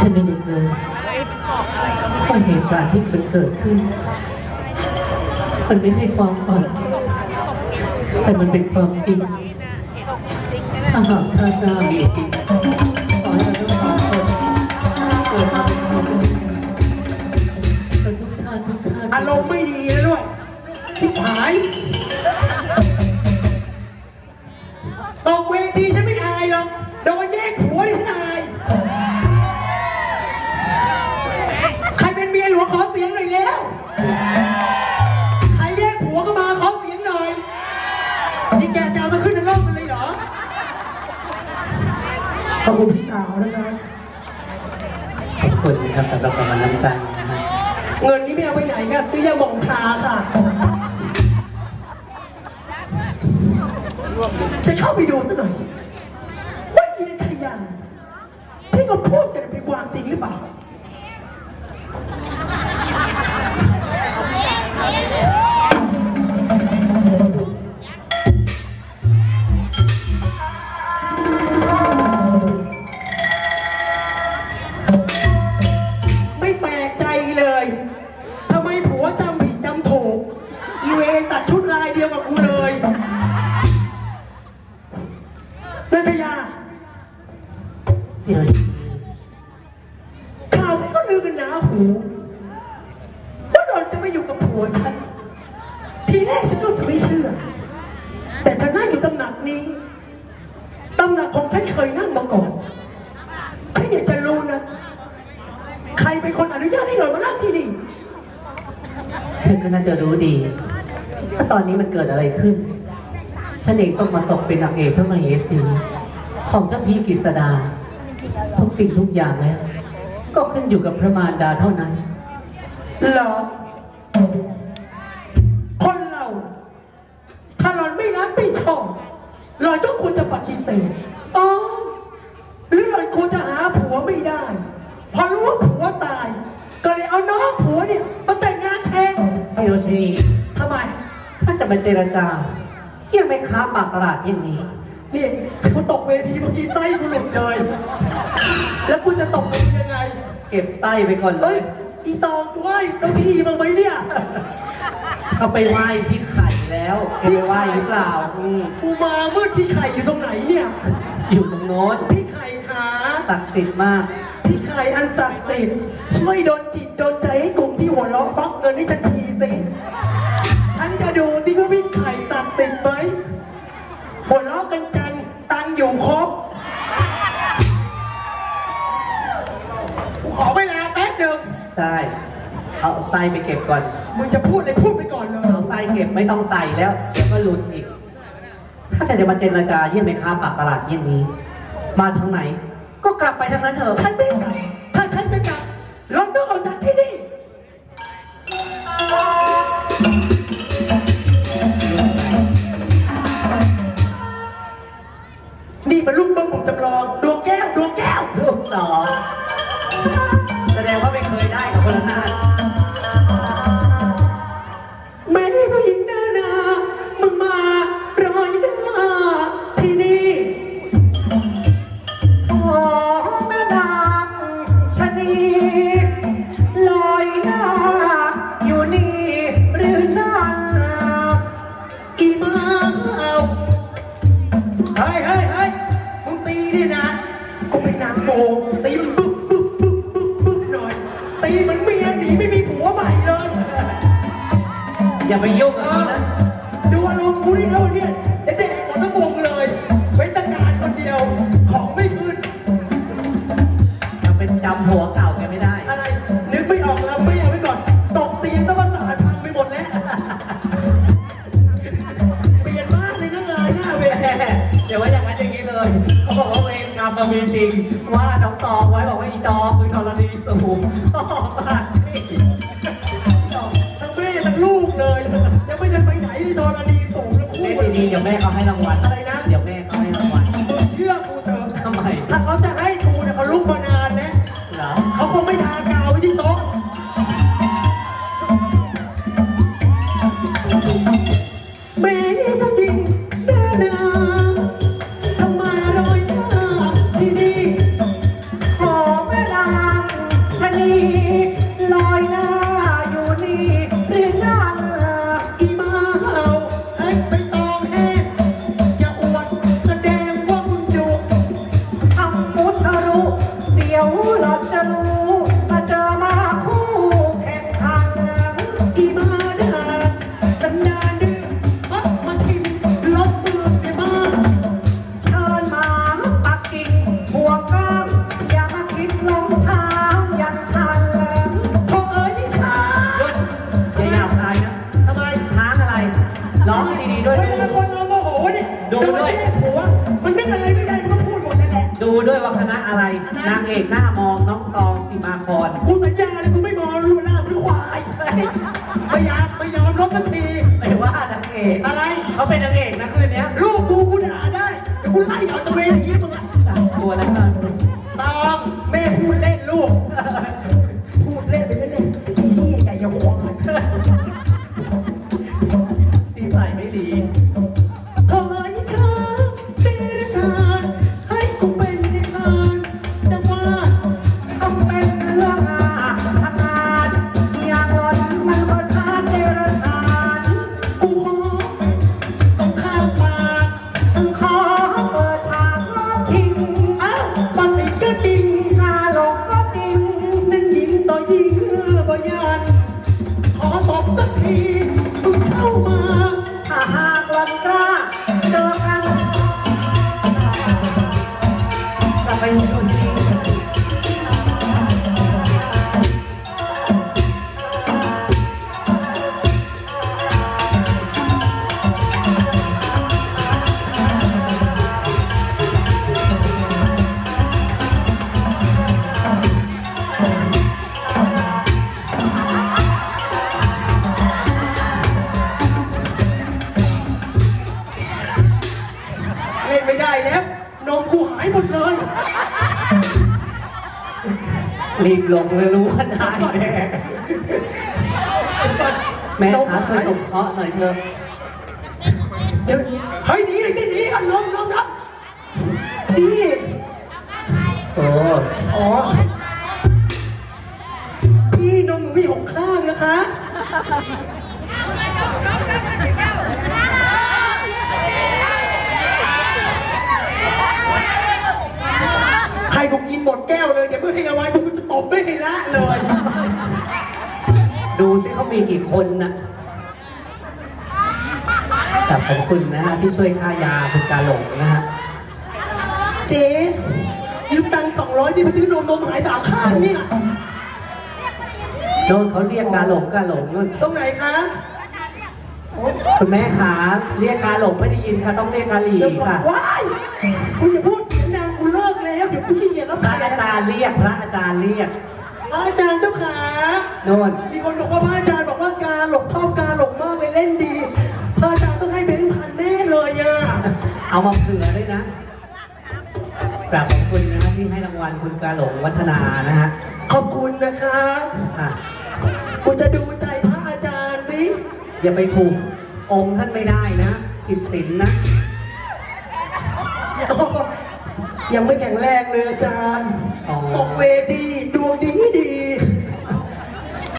ฉันไม่นึกเลยว่เหตุการณ์ที่มันเกิดขึ้น มันไม่ใช่ความฝัน แต่มันเป็นความจริงถ้าหากชาติหน้ามีจริงขอให้เราทั้งสามคนเกิดมาเป็นคนาติอารมณ์ไม่ดีแล้วด้วยทิพหาย ตกเวทีฉันไม่อายหรอก โดนแย่งผัวนี่ฉันอาย ใครเป็นเมียหลวงขอเสียงหน่อยแล้ว ใครแย่งผัวก็มาขอเสียงหน่อย นี่แกจะเอาจะขึ้นในโลกกันเลยเหรอ ขอบคุณพี่สาวนะครับ ขอบคุณนะครับสำหรับความน้ำใจนะฮะ เงินนี้ไม่เอาไปไหนค่ะซื้อยาหม่องทาค่ะ จะเข้าไปดูซะหน่อยว่าอีนันทยาที่เขาพูดกันเป็นความจริงหรือเปล่า เสี่ยวข่าวที่เขาลือกันหนาหูว่าหล่อนจะมาอยู่กับผัวฉัน ทีแรกฉันก็จะไม่เชื่อ แต่ถ้านั่งอยู่ตำหนักนี้ตำหนักของฉันเคยนั่งมาก่อนฉันอยากจะรู้นะ ใครเป็นคนอนุญาตให้หล่อนมานั่งที่นี่ เธอก็น่าจะรู้ดีว่าตอนนี้มันเกิดอะไรขึ้น ฉันเองต้องมาตกเป็นนางเอกพระมเหสีของเจ้าพี่กฤษดา ทุกสิ่งทุกอย่างแล้ว ก็ขึ้นอยู่กับพระมารดาเท่านั้นเหรอคนเรา ถ้าหล่อนไม่รักไม่ชอบหล่อนก็ควรจะปฏิเสธอ๋อหรือหล่อนควรจะหาผัวไม่ได้ พอรู้ว่าผัวตาย ก็เลยเอาน้องผัวเนี่ยมาแต่งงานแทนเซียวชีทำไม ถ้าจะมาเจรจาเกี่ยงไม่ค้าปากตลาดอย่างนี้ นี่กูตกเวทีเมื่อกี้ไต้กูหลุดเลย แล้วกูจะตกเวทียังไง เก็บไต้ไปก่อนเลเฮ้ย ยอีตองช่วยเจ้าที่มั้างไหมเนี่ย เขาไปไหว้พี่ไข่แล้วแกไปไหว้หรือเปล่าอืมกูมามืดพี่ไข่อยู่ตรงไหนเนี่ย อยู่ตรงโน้นพี่ไข่ขาศักดิ์สิทธิ์มาก พี่ไข่อันศักดิ์สิทธิ์ช่วยโดนจิตโดนใจให้กลุ่มที่หัวเราะฟักเงินให้ฉันทีสิ ฉันจะดูที่ว่าพี่ไข่ ได้เอาไส้ไปเก็บก่อน มึงจะพูดเลยพูดไปก่อนเลย เอาไส้เก็บไม่ต้องใส่แล้วเดี๋ยวก็หลุดอีก ถ้าจะจะมาเจรจาเยี่ยมไปค้าปากตลาดเยี่ยมนี้ มาทางไหน ก็กลับไปทางนั้นเถอะฉันไม่กลับถ้าฉันจะกลับเราต้องออกจากที่นี่ นี่มันลูกเบิ้งผมจำลอง ดวงแก้ว ดวงแก้ว ลูกสองแสดงว่าไม่เคยได้กับ คนละนา อย่าไปยุ่งเอกับเขาอนะดูอารมณ์กูนี่แล้วเนี่ยเด็กๆหมดทั้งวงเลยเว้นแตะการคนเดียว ของไม่ขึ้น ยังเป็นจำหัวเก่าแกไม่ได้ อะไรนึกไม่ออกแล้วไม่เอาไว้ก่อน ตกตีนซะว่าสารพังไปหมดแล้ว เปลี่ยนมากเลยนะงานหน้าเวทีเดี๋ยวว่าอย่างนั้นอย่างนี้เลยเขาบอกว่าเวรกรรมมันมีจริง ว่าน้องตองไว้บอกว่าอีตองคือธรณีสูงตองมากนี่ทั้งแม่ทั้งลูก เลยยังไม่ได้ไปไหนที่ธรณีสูงแล้วพูเล่นี้เดี๋ยวแม่เขาให้รางวัล อะไรนะเดี๋ยวแม่เขาให้รางวัลเชื่อกูเถอะทำไมถ้าเขาจะให้กูเนี่ยเขาลุกมานานแล้วเขาคงไม่ทากาวไว้ที่โต๊ะแม่ก็จริงเด้อเด้อ นางเอกหน้ามองน้องตองสีมาคอนกูสัญญาเลยกูไม่มองรู้หน้าเป็นควายไม่อยากไม่ยอมรบสักทีไม่ว่านางเอกอะไรเขาเป็นนางเอกนะคืนเนี้ยลูกกูกูด่าได้เดี๋ยวกูไล่ออกจากเวทีมึงอะสามตัวแล้วกันตองแม่พูดเล่นลูกพูดเล่นไปเล่นๆนี่ไก่ยังควาย มึงเข้ามา ถ้าหากวันกล้าเจอกันจะไป หายหมดเลยรีบลงเลยรู้ว่าได้แน่แม่ค้าช่วยสงเคราะห์หน่อยเถอะเดี๋ยวเฮ้ยหนีเลยหนีกันนมนมนะดีโอ้อ๋อพี่นมหนูมีหกข้างนะคะ ให้ กูกินหมดแก้วเลยเดี๋ยวเมื่อให้เอาไว้กูจะตบไม่ให้ละเลยดูสิเขามีกี่คนนะแต่ขอบคุณนะฮะที่ช่วยค่ายาคุณกาหลงนะฮะเจ๊ยืมตังค์สองร้อยที่ไปซื้อนมนมหายสามข้างเนี่ยโดนเขาเรียกกาหลงกาหลงนู่นตรงไหนคะคุณแม่ขาเรียกกาหลงไม่ได้ยินค่ะต้องเรียกกาหลีเดี๋ยวบอกค่ะว้ายกูอย่าพูด เสียงดังกูเลิกแล้วเดี๋ยวกูขี้เกียจรับพระแขอากจารย์เรียกพระอาจารย์เรียกพระอาจารย์เจ้าขาโน่นมีคนบอกว่าพระอาจารย์บอกว่าการหลบชอบการหลบมากเลยเล่นดี พระอาจารย์ต้องให้เบนซ์พันแน่เลยอะเอามาเผื่อด้วยนะกราบขอบคุณนะฮะที่ให้รางวัลคุณกาหลงวัฒนานะฮะขอบคุณนะคะอะกูจะดูใจพระอาจารย์สิอย่าไปถูกองค์ท่านไม่ได้นะผิดศีลนะ อ๋อ ยังไม่แข็งแรงเลยอาจารย์ อ๋อ ตกเวทีดวงดีดี